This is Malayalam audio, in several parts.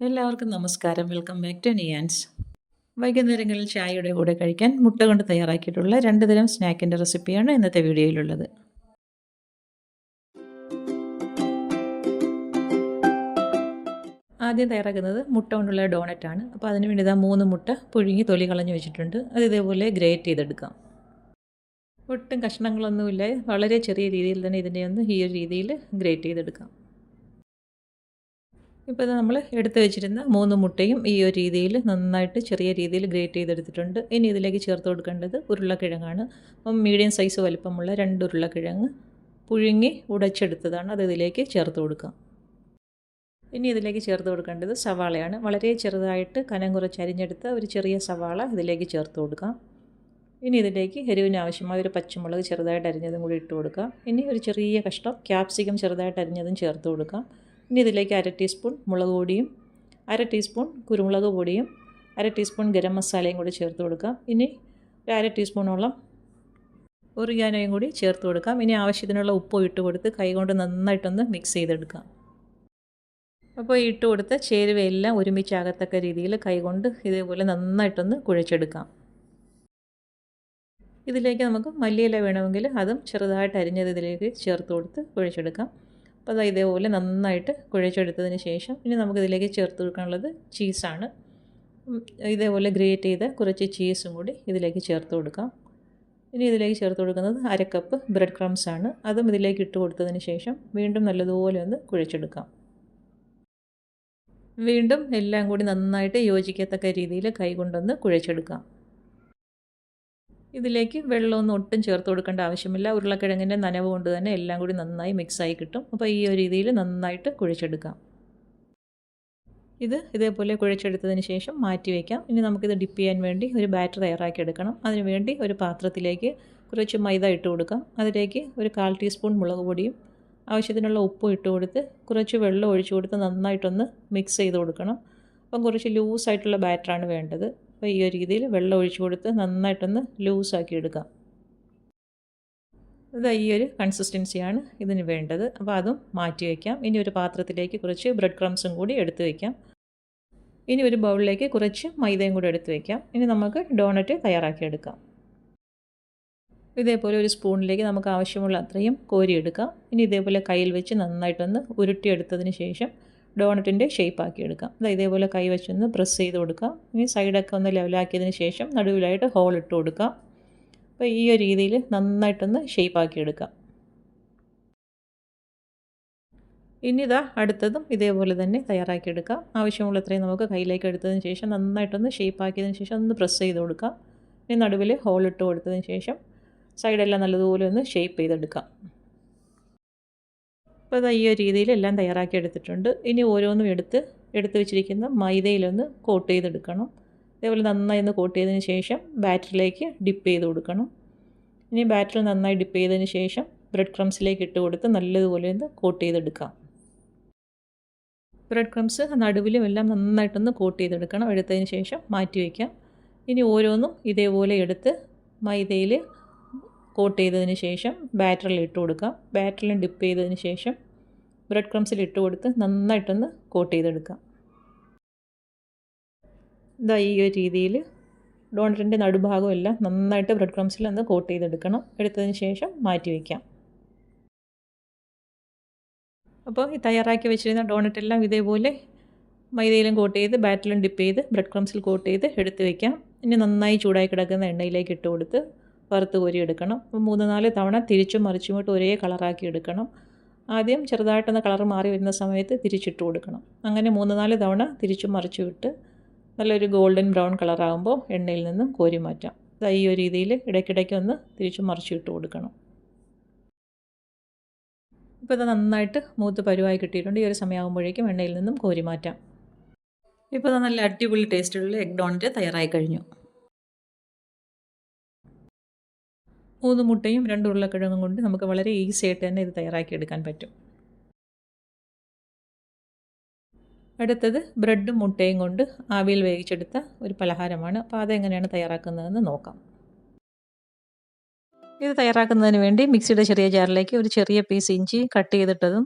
എല്ലാവർക്കും നമസ്കാരം. വെൽക്കം ബാക്ക് ടു നിയാൻസ് വൈകുന്നേരങ്ങളിൽ ചായയുടെ കൂടെ കഴിക്കാൻ മുട്ട കൊണ്ട് തയ്യാറാക്കിയിട്ടുള്ള രണ്ട് തരം സ്നാക്കിന്റെ റെസിപ്പിയാണ് ഇന്നത്തെ വീഡിയോയിലുള്ളത്. ആദ്യം തയ്യാറാക്കുന്നത് മുട്ട കൊണ്ടുള്ള ഡോണറ്റാണ് അപ്പോൾ അതിന് വേണ്ടി ഇതാ മൂന്ന് മുട്ട പുഴുങ്ങി തൊലി കളഞ്ഞ് വെച്ചിട്ടുണ്ട്. അത് ഇതേപോലെ ഗ്രേറ്റ് ചെയ്തെടുക്കാം. ഒട്ടും കഷ്ണങ്ങളൊന്നുമില്ല. വളരെ ചെറിയ രീതിയിൽ തന്നെ ഇതിനെ ഒന്ന് ഈ ഒരു രീതിയിൽ ഗ്രേറ്റ് ചെയ്തെടുക്കാം. ഇപ്പോൾ നമ്മൾ എടുത്തു വെച്ചിരുന്ന മൂന്ന് മുട്ടയും ഈ ഒരു രീതിയിൽ നന്നായിട്ട് ചെറിയ രീതിയിൽ ഗ്രേറ്റ് ചെയ്തെടുത്തിട്ടുണ്ട്. ഇനി ഇതിലേക്ക് ചേർത്ത് കൊടുക്കേണ്ടത് ഉരുളക്കിഴങ്ങാണ്. അപ്പം മീഡിയം സൈസ് വലിപ്പമുള്ള രണ്ട് ഉരുളക്കിഴങ്ങ് പുഴുങ്ങി ഉടച്ചെടുത്തതാണ്. അത് ഇതിലേക്ക് ചേർത്ത് കൊടുക്കാം. ഇനി ഇതിലേക്ക് ചേർത്ത് കൊടുക്കേണ്ടത് സവാളയാണ്. വളരെ ചെറുതായിട്ട് കനം കുറച്ച് അരിഞ്ഞെടുത്ത ഒരു ചെറിയ സവാള ഇതിലേക്ക് ചേർത്ത് കൊടുക്കാം. ഇനി ഇതിലേക്ക് എരിവിന് ആവശ്യമായ ഒരു പച്ചമുളക് ചെറുതായിട്ട് അരിഞ്ഞതും കൂടി ഇട്ട് കൊടുക്കാം. ഇനി ഒരു ചെറിയ കഷ്ണം ക്യാപ്സിക്കം ചെറുതായിട്ട് അരിഞ്ഞതും ചേർത്ത് കൊടുക്കാം. ഇനി ഇതിലേക്ക് അര ടീസ്പൂൺ മുളക് പൊടിയും അര ടീസ്പൂൺ കുരുമുളക് പൊടിയും അര ടീസ്പൂൺ ഗരം മസാലയും കൂടി ചേർത്ത് കൊടുക്കാം. ഇനി ഒരു അര ടീസ്പൂണോളം ഒറിയാനോയും കൂടി ചേർത്ത് കൊടുക്കാം. ഇനി ആവശ്യത്തിനുള്ള ഉപ്പ് ഇട്ട് കൊടുത്ത് കൈകൊണ്ട് നന്നായിട്ടൊന്ന് മിക്സ് ചെയ്തെടുക്കാം. അപ്പോൾ ഇട്ട് കൊടുത്ത ചേരുവയെല്ലാം ഒരുമിച്ചാകത്തക്ക രീതിയിൽ കൈകൊണ്ട് ഇതേപോലെ നന്നായിട്ടൊന്ന് കുഴച്ചെടുക്കാം. ഇതിലേക്ക് നമുക്ക് മല്ലിയില വേണമെങ്കിൽ അതും ചെറുതായിട്ട് അരിഞ്ഞത് ഇതിലേക്ക് ചേർത്ത് കൊടുത്ത് കുഴച്ചെടുക്കാം. അപ്പോൾ അത് ഇതേപോലെ നന്നായിട്ട് കുഴച്ചെടുത്തതിന് ശേഷം ഇനി നമുക്കിതിലേക്ക് ചേർത്ത് കൊടുക്കാനുള്ളത് ചീസാണ്. ഇതേപോലെ ഗ്രേറ്റ് ചെയ്ത കുറച്ച് ചീസും കൂടി ഇതിലേക്ക് ചേർത്ത് കൊടുക്കാം. ഇനി ഇതിലേക്ക് ചേർത്ത് കൊടുക്കുന്നത് അര കപ്പ് ബ്രെഡ് ക്രംസ് ആണ്. അതും ഇതിലേക്ക് ഇട്ട് കൊടുത്തതിന് ശേഷം വീണ്ടും നല്ലതുപോലെ ഒന്ന് കുഴച്ചെടുക്കാം. വീണ്ടും എല്ലാം കൂടി നന്നായിട്ട് യോജിക്കത്തക്ക രീതിയിൽ കൈകൊണ്ടൊന്ന് കുഴച്ചെടുക്കാം. ഇതിലേക്ക് വെള്ളമൊന്നും ഒട്ടും ചേർത്ത് കൊടുക്കേണ്ട ആവശ്യമില്ല. ഉരുളക്കിഴങ്ങിന്റെ നനവ് കൊണ്ട് തന്നെ എല്ലാം കൂടി നന്നായി മിക്സായി കിട്ടും. അപ്പോൾ ഈ ഒരു രീതിയിൽ നന്നായിട്ട് കുഴിച്ചെടുക്കാം. ഇത് ഇതേപോലെ കുഴച്ചെടുത്തതിന് ശേഷം മാറ്റി വയ്ക്കാം. ഇനി നമുക്കിത് ഡിപ്പ് ചെയ്യാൻ വേണ്ടി ഒരു ബാറ്റർ തയ്യാറാക്കി എടുക്കണം. അതിന് വേണ്ടി ഒരു പാത്രത്തിലേക്ക് കുറച്ച് മൈദ ഇട്ട് കൊടുക്കാം. അതിലേക്ക് ഒരു കാൽ ടീസ്പൂൺ മുളക് പൊടിയും ആവശ്യത്തിനുള്ള ഉപ്പും ഇട്ട് കൊടുത്ത് കുറച്ച് വെള്ളം ഒഴിച്ചു കൊടുത്ത് നന്നായിട്ടൊന്ന് മിക്സ് ചെയ്ത് കൊടുക്കണം. അപ്പം കുറച്ച് ലൂസായിട്ടുള്ള ബാറ്ററാണ് വേണ്ടത്. അപ്പോൾ ഈ ഒരു രീതിയിൽ വെള്ളം ഒഴിച്ചു കൊടുത്ത് നന്നായിട്ടൊന്ന് ലൂസാക്കി എടുക്കാം. ഇത് ഈ ഒരു കൺസിസ്റ്റൻസിയാണ് ഇതിന് വേണ്ടത്. അപ്പോൾ അതും മാറ്റി വയ്ക്കാം ഇനി ഒരു പാത്രത്തിലേക്ക് കുറച്ച് ബ്രെഡ് ക്രംസും കൂടി എടുത്ത് വയ്ക്കാം ഇനി ഒരു ബൗളിലേക്ക് കുറച്ച് മൈദയും കൂടി എടുത്ത് വയ്ക്കാം ഇനി നമുക്ക് ഡോണറ്റ് തയ്യാറാക്കിയെടുക്കാം ഇതേപോലെ ഒരു സ്പൂണിലേക്ക് നമുക്ക് ആവശ്യമുള്ള അത്രയും കോരിയെടുക്കാം ഇനി ഇതേപോലെ കയ്യിൽ വെച്ച് നന്നായിട്ടൊന്ന് ഉരുട്ടിയെടുത്തതിന് ശേഷം ഡോണറ്റിന്റെ ഷേപ്പ് ആക്കി എടുക്കാം. അത് ഇതേപോലെ കൈ വെച്ചൊന്ന് പ്രസ് ചെയ്ത് കൊടുക്കാം. ഇനി സൈഡൊക്കെ ഒന്ന് ലെവലാക്കിയതിന് ശേഷം നടുവിലായിട്ട് ഹോൾ ഇട്ട് കൊടുക്കാം. അപ്പോൾ ഈ ഒരു രീതിയിൽ നന്നായിട്ടൊന്ന് ഷേപ്പ് ആക്കി എടുക്കാം. ഇനി ഇതാ അടുത്തതും ഇതേപോലെ തന്നെ തയ്യാറാക്കിയെടുക്കാം ആവശ്യമുള്ള അത്രയും നമുക്ക് കയ്യിലേക്ക് എടുത്തതിന് ശേഷം നന്നായിട്ടൊന്ന് ഷേപ്പ് ആക്കിയതിന് ശേഷം ഒന്ന് പ്രസ് ചെയ്ത് കൊടുക്കാം. ഇനി നടുവിൽ ഹോൾ ഇട്ട് കൊടുത്തതിന് ശേഷം സൈഡെല്ലാം നല്ലതുപോലെ ഒന്ന് ഷേപ്പ് ചെയ്തെടുക്കാം. അപ്പോൾ ഈ ഒരു രീതിയിൽ എല്ലാം തയ്യാറാക്കി എടുത്തിട്ടുണ്ട്. ഇനി ഓരോന്നും എടുത്ത് എടുത്ത് വെച്ചിരിക്കുന്ന മൈദയിലൊന്ന് കോട്ട് ചെയ്തെടുക്കണം. അതേപോലെ നന്നായി ഒന്ന് കോട്ട് ചെയ്തതിന് ശേഷം ബാറ്ററിലേക്ക് ഡിപ്പ് ചെയ്ത് കൊടുക്കണം. ഇനി ബാറ്റർ നന്നായി ഡിപ്പ് ചെയ്തതിന് ശേഷം ബ്രെഡ് ക്രംസിലേക്ക് ഇട്ട് കൊടുത്ത് നല്ലതുപോലെ ഒന്ന് കോട്ട് ചെയ്തെടുക്കാം. ബ്രെഡ് ക്രംസ് നടുവിലും എല്ലാം നന്നായിട്ടൊന്ന് കോട്ട് ചെയ്തെടുക്കണം. എടുത്തതിന് ശേഷം മാറ്റി വയ്ക്കാം. ഇനി ഓരോന്നും ഇതേപോലെ എടുത്ത് മൈദയിൽ കോട്ട് ചെയ്തതിന് ശേഷം ബാറ്ററിൽ ഇട്ട് കൊടുക്കാം. ബാറ്ററിൽ ഡിപ്പ് ചെയ്തതിന് ശേഷം ബ്രെഡ് ക്രംസിൽ ഇട്ട് കൊടുത്ത് നന്നായിട്ടൊന്ന് കോട്ട് ചെയ്തെടുക്കാം. ഇതാ ഈ ഒരു രീതിയിൽ ഡോണറ്റിന്റെ നടുഭാഗം എല്ലാം നന്നായിട്ട് ബ്രെഡ് ക്രംസിൽ ഒന്ന് കോട്ട് ചെയ്തെടുക്കണം. എടുത്തതിന് ശേഷം മാറ്റി വയ്ക്കാം. അപ്പോൾ ഈ തയ്യാറാക്കി വെച്ചിരുന്ന ഡോണറ്റ് എല്ലാം ഇതേപോലെ മൈദയിലും കോട്ട് ചെയ്ത് ബാറ്ററിലും ഡിപ്പ് ചെയ്ത് ബ്രെഡ് ക്രംസിൽ കോട്ട് ചെയ്ത് എടുത്ത് വയ്ക്കാം. ഇനി നന്നായി ചൂടായി കിടക്കുന്ന എണ്ണയിലേക്ക് ഇട്ട് കൊടുത്ത് വറുത്ത് കോരി എടുക്കണം. മൂന്ന് നാല് തവണ തിരിച്ചും മറിച്ചുമിട്ട് ഒരേ കളറാക്കി എടുക്കണം. ആദ്യം ചെറുതായിട്ടൊന്ന് കളർ മാറി വരുന്ന സമയത്ത് തിരിച്ചിട്ട് കൊടുക്കണം. അങ്ങനെ മൂന്ന് നാല് തവണ തിരിച്ചും മറിച്ചു വിട്ട് നല്ലൊരു ഗോൾഡൻ ബ്രൗൺ കളറാകുമ്പോൾ എണ്ണയിൽ നിന്നും കോരി മാറ്റാം. ഈ ഒരു രീതിയിൽ ഇടയ്ക്കിടയ്ക്ക് ഒന്ന് തിരിച്ചും മറിച്ചു ഇട്ട് കൊടുക്കണം. ഇപ്പോൾ ഇത് നന്നായിട്ട് മൂത്ത് പരുവായി കിട്ടിയിട്ടുണ്ട്. ഈ ഒരു സമയമാകുമ്പോഴേക്കും എണ്ണയിൽ നിന്നും കോരി മാറ്റാം. ഇപ്പോൾ നല്ല അടിപൊളി ടേസ്റ്റുള്ള എഗ് ഡോണറ്റ് തയ്യാറായി കഴിഞ്ഞു. മൂന്ന് മുട്ടയും രണ്ട് ഉരുളക്കിഴങ്ങും കൊണ്ട് നമുക്ക് വളരെ ഈസി ആയിട്ട് തന്നെ ഇത് തയ്യാറാക്കിയെടുക്കാൻ പറ്റും. അടുത്തത് ബ്രെഡും മുട്ടയും കൊണ്ട് ആവിയിൽ വേവിച്ചെടുത്ത ഒരു പലഹാരമാണ്. അപ്പോൾ അതെങ്ങനെയാണ് തയ്യാറാക്കുന്നതെന്ന് നോക്കാം. ഇത് തയ്യാറാക്കുന്നതിന് വേണ്ടി മിക്സിയുടെ ചെറിയ ജാറിലേക്ക് ഒരു ചെറിയ പീസ് ഇഞ്ചി കട്ട് ചെയ്തിട്ടതും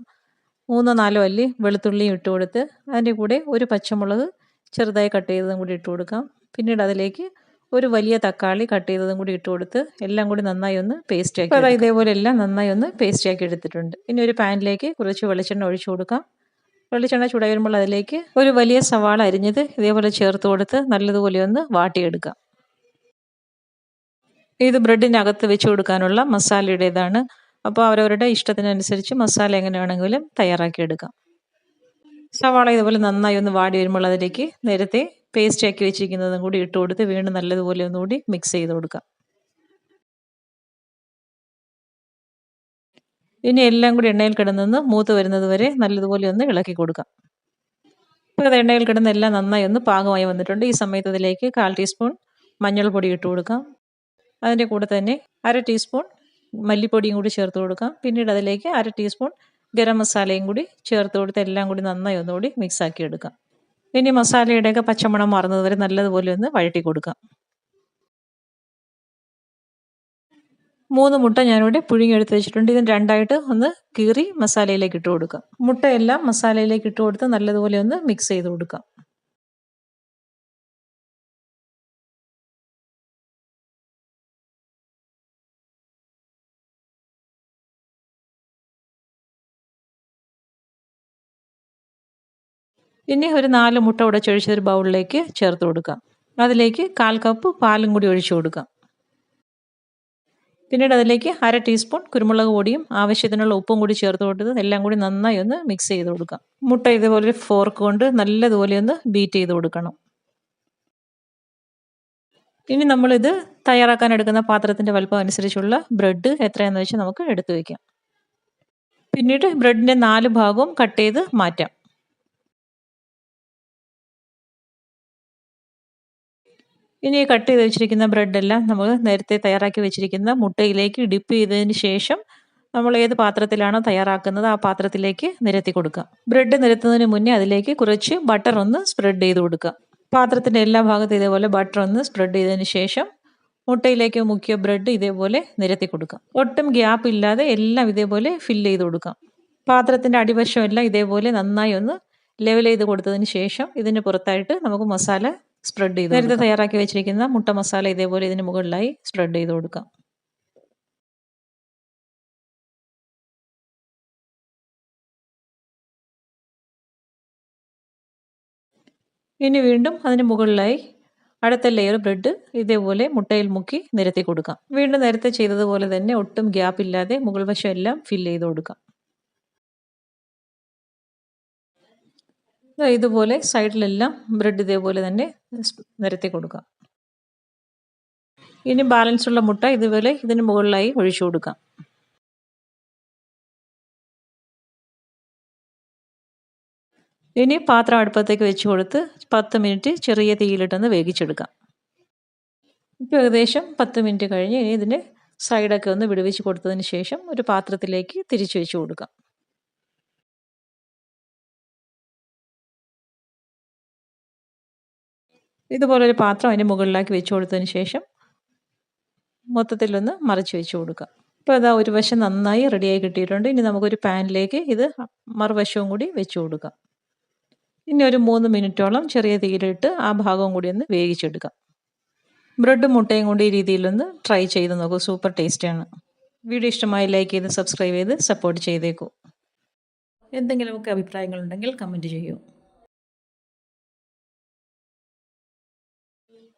മൂന്നോ നാലോ അല്ലി വെളുത്തുള്ളിയും ഇട്ട് കൊടുത്ത് അതിന്റെ കൂടെ ഒരു പച്ചമുളക് ചെറുതായി കട്ട് ചെയ്തതും കൂടി ഇട്ട് കൊടുക്കാം പിന്നീട് അതിലേക്ക് ഒരു വലിയ തക്കാളി കട്ട് ചെയ്തതും കൂടി ഇട്ട് കൊടുത്ത് എല്ലാം കൂടി നന്നായി ഒന്ന് പേസ്റ്റ് ആക്കി അതായത് ഇതേപോലെ എല്ലാം നന്നായി ഒന്ന് പേസ്റ്റ് ആക്കി എടുത്തിട്ടുണ്ട്. ഇനി ഒരു പാനിലേക്ക് കുറച്ച് വെളിച്ചെണ്ണ ഒഴിച്ചു കൊടുക്കാം. വെളിച്ചെണ്ണ ചൂടായി വരുമ്പോൾ അതിലേക്ക് ഒരു വലിയ സവാള അരിഞ്ഞത് ഇതേപോലെ ചേർത്ത് കൊടുത്ത് നല്ലതുപോലെ ഒന്ന് വാട്ടിയെടുക്കാം. ഇത് ബ്രെഡിനകത്ത് വെച്ച് കൊടുക്കാനുള്ള മസാലയുടേതാണ്. അപ്പോൾ അവരവരുടെ ഇഷ്ടത്തിനനുസരിച്ച് മസാല എങ്ങനെ വേണമെങ്കിലും തയ്യാറാക്കിയെടുക്കാം സവാള ഇതുപോലെ നന്നായി ഒന്ന് വാടി വരുമ്പോൾ അതിലേക്ക് നേരത്തെ പേസ്റ്റ് ആക്കി വെച്ചിരിക്കുന്നതും കൂടി ഇട്ട് കൊടുത്ത് വീണ്ടും നല്ലതുപോലെ ഒന്നുകൂടി മിക്സ് ചെയ്ത് കൊടുക്കാം. ഇനി എല്ലാം കൂടി എണ്ണയിൽ കിടന്നൊന്ന് മൂത്ത് വരുന്നത് വരെ നല്ലതുപോലെ ഒന്ന് ഇളക്കി കൊടുക്കാം. ഇപ്പോൾ അത് എണ്ണയിൽ കിടന്ന് എല്ലാം നന്നായി ഒന്ന് പാകമായി വന്നിട്ടുണ്ട്. ഈ സമയത്ത് ഇതിലേക്ക് കാൽ ടീസ്പൂൺ മഞ്ഞൾപ്പൊടി ഇട്ട് കൊടുക്കാം. അതിന്റെ കൂടെ തന്നെ അര ടീസ്പൂൺ മല്ലിപ്പൊടിയും കൂടി ചേർത്ത് കൊടുക്കാം. പിന്നീട് അതിലേക്ക് അര ടീസ്പൂൺ ഗരം മസാലയും കൂടി ചേർത്ത് കൊടുത്ത് എല്ലാം കൂടി നന്നായി ഒന്നുകൂടി മിക്സാക്കി എടുക്കാം. ഇനി മസാലയുടെയൊക്കെ പച്ചമണം മാറുന്നത് വരെ നല്ലതുപോലെ ഒന്ന് വഴറ്റി കൊടുക്കാം. മൂന്ന് മുട്ട ഞാനിവിടെ പുഴുങ്ങിയെടുത്ത് വെച്ചിട്ടുണ്ട്. ഇതിന് രണ്ടായിട്ട് ഒന്ന് കീറി മസാലയിലേക്ക് ഇട്ട് കൊടുക്കാം. മുട്ടയെല്ലാം മസാലയിലേക്ക് ഇട്ട് കൊടുത്ത് നല്ലതുപോലെ ഒന്ന് മിക്സ് ചെയ്ത് കൊടുക്കാം. ഇനി ഒരു നാല് മുട്ട ഉടച്ചൊഴിച്ചൊരു ബൗളിലേക്ക് ചേർത്ത് കൊടുക്കാം. അതിലേക്ക് കാൽ കപ്പ് പാലും കൂടി ഒഴിച്ചു കൊടുക്കാം. പിന്നീട് അതിലേക്ക് അര ടീസ്പൂൺ കുരുമുളക് പൊടിയും ആവശ്യത്തിനുള്ള ഉപ്പും കൂടി ചേർത്ത് കൊടുത്ത് എല്ലാം കൂടി നന്നായി ഒന്ന് മിക്സ് ചെയ്ത് കൊടുക്കാം. മുട്ട ഇതുപോലെ ഫോർക്ക് കൊണ്ട് നല്ലതുപോലെ ഒന്ന് ബീറ്റ് ചെയ്ത് കൊടുക്കണം. ഇനി നമ്മളിത് തയ്യാറാക്കാൻ എടുക്കുന്ന പാത്രത്തിന്റെ വലുപ്പം അനുസരിച്ചുള്ള ബ്രെഡ് എത്രയാണെന്ന് വെച്ചാൽ നമുക്ക് എടുത്തു വയ്ക്കാം പിന്നീട് ബ്രെഡിന്റെ നാല് ഭാഗവും കട്ട് ചെയ്ത് മാറ്റാം. ഇനി കട്ട് ചെയ്ത് വെച്ചിരിക്കുന്ന ബ്രെഡെല്ലാം നമ്മൾ നേരത്തെ തയ്യാറാക്കി വെച്ചിരിക്കുന്ന മുട്ടയിലേക്ക് ഡിപ്പ് ചെയ്തതിന് ശേഷം നമ്മൾ ഏത് പാത്രത്തിലാണോ തയ്യാറാക്കുന്നത് ആ പാത്രത്തിലേക്ക് നിരത്തി കൊടുക്കുക. ബ്രെഡ് നിരത്തുന്നതിന് മുന്നേ അതിലേക്ക് കുറച്ച് ബട്ടർ ഒന്ന് സ്പ്രെഡ് ചെയ്ത് കൊടുക്കുക. പാത്രത്തിന്റെ എല്ലാ ഭാഗത്തും ഇതേപോലെ ബട്ടർ ഒന്ന് സ്പ്രെഡ് ചെയ്തതിന് ശേഷം മുട്ടയിലേക്ക് മുക്കിയ ബ്രെഡ് ഇതേപോലെ നിരത്തി കൊടുക്കാം ഒട്ടും ഗ്യാപ്പ് ഇല്ലാതെ എല്ലാം ഇതേപോലെ ഫില്ല് ചെയ്ത് കൊടുക്കാം പാത്രത്തിന്റെ അടിവശം എല്ലാം ഇതേപോലെ നന്നായി ഒന്ന് ലെവൽ ചെയ്ത് കൊടുത്തതിന് ശേഷം ഇതിന് പുറത്തായിട്ട് നമുക്ക് മസാല സ്പ്രെഡ് ചെയ്ത് നേരത്തെ തയ്യാറാക്കി വെച്ചിരിക്കുന്ന മുട്ട മസാല ഇതേപോലെ ഇതിന് മുകളിലായി സ്പ്രെഡ് ചെയ്ത് കൊടുക്കാം. ഇനി വീണ്ടും അതിന് മുകളിലായി അടുത്ത ലെയർ ബ്രെഡ് ഇതേപോലെ മുട്ടയിൽ മുക്കി നിരത്തി കൊടുക്കാം. വീണ്ടും നേരത്തെ ചെയ്തതുപോലെ തന്നെ ഒട്ടും ഗ്യാപ്പ് ഇല്ലാതെ മുകൾ വശം എല്ലാം ഫില്ല് ചെയ്ത് കൊടുക്കാം. ഇതുപോലെ സൈഡിലെല്ലാം ബ്രെഡ് ഇതേപോലെ തന്നെ നിരത്തി കൊടുക്കാം. ഇനി ബാലൻസ് ഉള്ള മുട്ട ഇതുപോലെ ഇതിന് മുകളിലായി ഒഴിച്ചു കൊടുക്കാം. ഇനി പാത്രം അടുപ്പത്തേക്ക് വെച്ച് കൊടുത്ത് പത്ത് മിനിറ്റ് ചെറിയ തീയിലിട്ടൊന്ന് വേവിച്ചെടുക്കാം. ഇപ്പോൾ ഏകദേശം പത്ത് മിനിറ്റ് കഴിഞ്ഞ് ഇനി ഇതിന്റെ സൈഡൊക്കെ ഒന്ന് വിടുവിച്ച് കൊടുത്തതിന് ശേഷം ഒരു പാത്രത്തിലേക്ക് തിരിച്ചു വെച്ച് കൊടുക്കാം. ഇതുപോലെ ഒരു പാത്രം അതിന് മുകളിലാക്കി വെച്ച് കൊടുത്തതിന് ശേഷം മൊത്തത്തിലൊന്ന് മറിച്ച് വെച്ച് കൊടുക്കുക. അപ്പോൾ അതാ ഒരു വശം നന്നായി റെഡിയായി കിട്ടിയിട്ടുണ്ട്. ഇനി നമുക്കൊരു പാനിലേക്ക് ഇത് മറുവശവും കൂടി വെച്ച് കൊടുക്കാം. ഇനി ഒരു മൂന്ന് മിനിറ്റോളം ചെറിയ തീയിലിട്ട് ആ ഭാഗവും കൂടി ഒന്ന് വേവിച്ചെടുക്കാം. ബ്രെഡും മുട്ടയും കൊണ്ട് ഈ രീതിയിലൊന്ന് ട്രൈ ചെയ്ത് നോക്കൂ. സൂപ്പർ ടേസ്റ്റാണ് വീഡിയോ ഇഷ്ടമായി ലൈക്ക് ചെയ്ത് സബ്സ്ക്രൈബ് ചെയ്ത് സപ്പോർട്ട് ചെയ്തേക്കൂ. എന്തെങ്കിലുമൊക്കെ അഭിപ്രായങ്ങളുണ്ടെങ്കിൽ കമന്റ് ചെയ്യൂ.